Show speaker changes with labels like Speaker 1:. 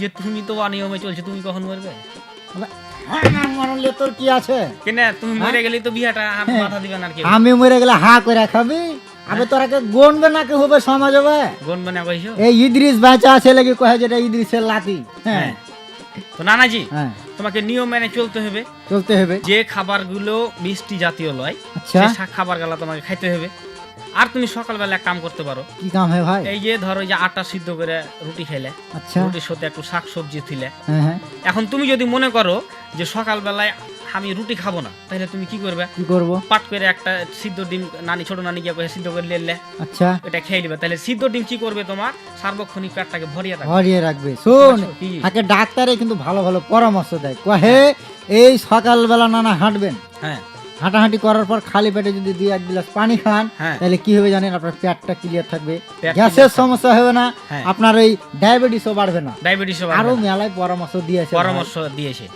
Speaker 1: যে তুমি তো অনিয়মে চলছে তুমি কখন মরবে?
Speaker 2: হ্যাঁ মরলে তোর কি আছে?
Speaker 1: কেন? তুমি মরে গেলে তো বিয়াটা
Speaker 2: হ্যাঁ।
Speaker 1: মাথা দিবে না কি
Speaker 2: আমি মরে গেলে হা করে খাবি? আবে তোরাকে গনবে না কে হবে সমাজ হবে?
Speaker 1: গনবে না কইছো?
Speaker 2: এই ইদ্রিস বাঁচা আছে লাগি কহে যেটা ইদ্রিসের লাতি হ্যাঁ।
Speaker 1: হ্যাঁ। তো নানাজি
Speaker 2: হ্যাঁ।
Speaker 1: তোমাকে নিয়ম মেনে চলতে হবে।
Speaker 2: চলতে হবে।
Speaker 1: যে খাবারগুলো মিষ্টি জাতীয় লয়
Speaker 2: আচ্ছা।
Speaker 1: খাবারগুলা তোমাকে খাইতে হবে। আর তুমি সকালবেলা এক কাম করতে পারো।
Speaker 2: কি কাম হয় ভাই?
Speaker 1: এই যে ধরো যে আটা সিদ্ধ করে রুটি খাইলে
Speaker 2: আচ্ছা।
Speaker 1: রুটির সাথে একটু শাক সবজি থিলে
Speaker 2: হ্যাঁ হ্যাঁ।
Speaker 1: এখন তুমি যদি মনে করো যে সকালবেলায় আমি রুটি খাব না তাহলে তুমি কি করবে?
Speaker 2: কি করব?
Speaker 1: পাট করে একটা সিদ্ধ ডিম নানি ছোট নানি গিয়ে সিদ্ধ করে লেলে
Speaker 2: আচ্ছা।
Speaker 1: এটা খেয়ে নিবে। তাহলে সিদ্ধ ডিম কি করবে তোমার? সার্বক্ষণিক পেটটাকে ভরিয়ে রাখবে।
Speaker 2: ভরিয়ে রাখবে। শোন? তাকে ডাক্তারে কিন্তু ভালো ভালো পরামর্শ দেয়। কহে এই সকালবেলা নানা হাঁটবেন?
Speaker 1: হ্যাঁ।
Speaker 2: হাঁটাহাঁটি করার পর খালি পেটে যদি দুই এক গ্লাস পানি খান
Speaker 1: হ্যাঁ।
Speaker 2: তাহলে কি হবে জানেন? আপনার পেটটা ক্লিয়ার থাকবে। গ্যাসের সমস্যা হবে না।
Speaker 1: হ্যাঁ।
Speaker 2: আপনার ওই ডায়াবেটিসও বাড়বে না।
Speaker 1: ডায়াবেটিসও
Speaker 2: আরও মেলায় পরামর্শ দিয়েছে
Speaker 1: পরামর্শ দিয়েছে।